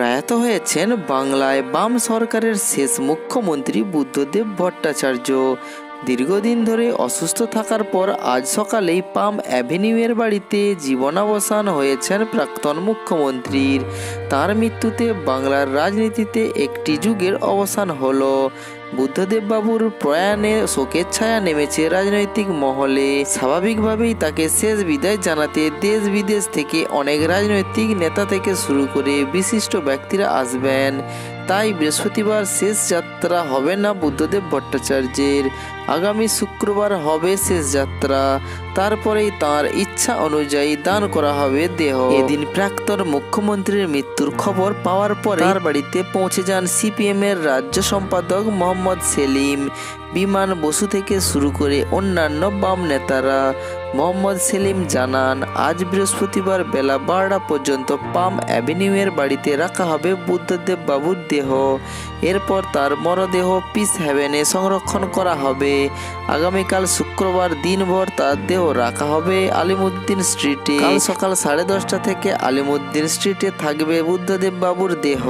প্রয়াত হয়েছেন বাংলায় বাম সরকারের শেষ মুখ্যমন্ত্রী বুদ্ধদেব ভট্টাচার্য। দীর্ঘদিন ধরে অসুস্থ থাকার পর আজ সকালেই পাম অ্যাভিনিউয়ের বাড়িতে জীবনাবসান হয়েছেন প্রাক্তন মুখ্যমন্ত্রীর। তার মৃত্যুতে বাংলার রাজনীতিতে একটি যুগের অবসান হলো। বুদ্ধদেব বাবুর প্রয়াণে শোকের ছায়া নেমেছে রাজনৈতিক মহলে। স্বাভাবিকভাবেই তাকে শেষ বিদায় জানাতে দেশ বিদেশ থেকে অনেক রাজনৈতিক নেতা থেকে শুরু করে বিশিষ্ট ব্যক্তিরা আসবেন। তাই বৃহস্পতিবার শেষ যাত্রা হবে না বুদ্ধদেব ভট্টাচার্যের। আগামী শুক্রবার হবে শেষ যাত্রা। তারপরেই তার ইচ্ছা অনুযায়ী দান করা হবে দেহ। এদিন প্রাক্তন মুখ্যমন্ত্রীর মৃত্যুর খবর পাওয়ার পরে তার বাড়িতে পৌঁছে যান সিপিএম এর রাজ্য সম্পাদক মোহাম্মদ সেলিম। বিমান বসু থেকে শুরু করে অন্যান্য বাম নেতারা। মোহাম্মদ সেলিম জানান, আজ বৃহস্পতিবার বেলা বারোটা পর্যন্ত পাম অ্যাভিনিউয়ের বাড়িতে রাখা হবে বুদ্ধদেব বাবুর দেহ। এরপর তার মরদেহ পিস হ্যাভেনে সংরক্ষণ করা হবে। আগামীকাল শুক্রবার দিনভর তার দেহ রাখা হবে আলিমুদ্দিন স্ট্রিটে। কাল সকাল সাড়ে দশটা থেকে আলিমুদ্দিন স্ট্রিটে থাকবে বুদ্ধদেব বাবুর দেহ।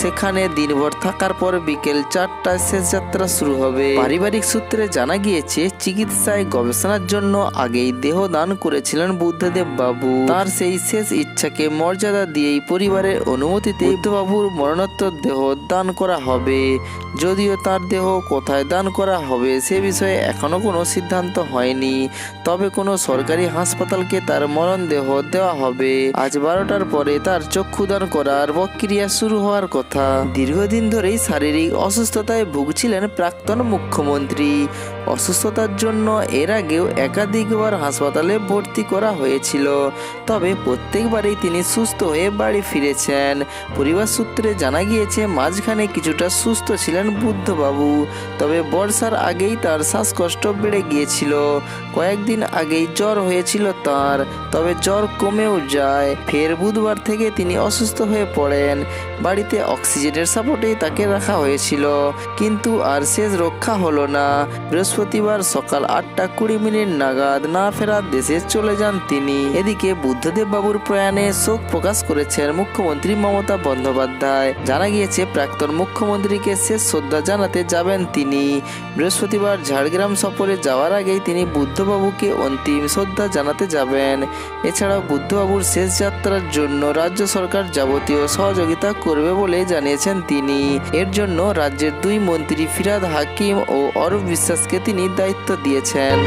সেখানে দিনভর থাকার পর বিকেল চারটায় শেষ যাত্রা শুরু হবে। পারিবারিক সূত্রে জানা গিয়েছে, চিকিৎসায় গবেষণার জন্য আগেই দেহ দান করেছিলেন বুদ্ধদেব বাবু। তার সেই শেষ ইচ্ছাকে মর্যাদা দিয়েই পরিবারের অনুমতিতে বুদ্ধবাবুর মরণোত্তর দেহ দান করা হবে। যদিও তার দেহ কোথায় দান করা হবে সে বিষয়ে এখনও কোনো সিদ্ধান্ত হয়নি। তবে কোনো সরকারি হাসপাতালকে তার মরণদেহ দেওয়া হবে। আজ বারোটার পরে তার চক্ষুদান করার প্রক্রিয়া শুরু হওয়ার কথা। দীর্ঘদিন ধরেই শারীরিক অসুস্থতায় ভুগছিলেন প্রাক্তন মুখ্যমন্ত্রী। অসুস্থতার জন্য এর আগেও একাধিকবার হাসপাতালে ভর্তি করা হয়েছিল। তবে প্রত্যেকবারই তিনি সুস্থ হয়ে বাড়ি ফিরেছেন। পরিবার সূত্রে জানা গিয়েছে, মাঝখানে কিছুটা সুস্থ ছিলেন বুদ্ধবাবু। তবে বর্ষার আগেই তার শ্বাসকষ্ট বেড়ে গিয়েছিল। কয়েকদিন আগেই জ্বর হয়েছিল তার, তবে জ্বর কমেও যায়। ফের বুধবার থেকে তিনি অসুস্থ হয়ে পড়েন। বাড়িতে অক্সিজেনের সাপোর্টেই তাকে রাখা হয়েছিল। কিন্তু আর শেষ রক্ষা হলো না। বৃহস্পতিবার সকাল আটটা কুড়ি মিনিট নাগাদ না ফেরার দেশে চলে যান তিনি। এদিকে বুদ্ধদেব বাবুর প্রয়াণে শোক প্রকাশ করেছেন মুখ্যমন্ত্রী মমতা বন্দ্যোপাধ্যায়। জানা গিয়েছে, প্রাক্তন মুখ্যমন্ত্রীকে শেষ শ্রদ্ধা জানাতে যাবেন তিনি। বৃহস্পতিবার ঝাড়গ্রাম সফরে যাওয়ার আগেই তিনি বুদ্ধবাবুকে অন্তিম শ্রদ্ধা জানাতে যাবেন। এছাড়াও বুদ্ধবাবুর শেষ যাত্রার জন্য রাজ্য সরকার যাবতীয় সহযোগিতা করবে বলে জানিয়েছেন তিনি। এর জন্য রাজ্যের দুই মন্ত্রী ফিরাদ হাকিম ও অরূপ বিশ্বাসকে তিনি দায়িত্ব দিয়েছেন।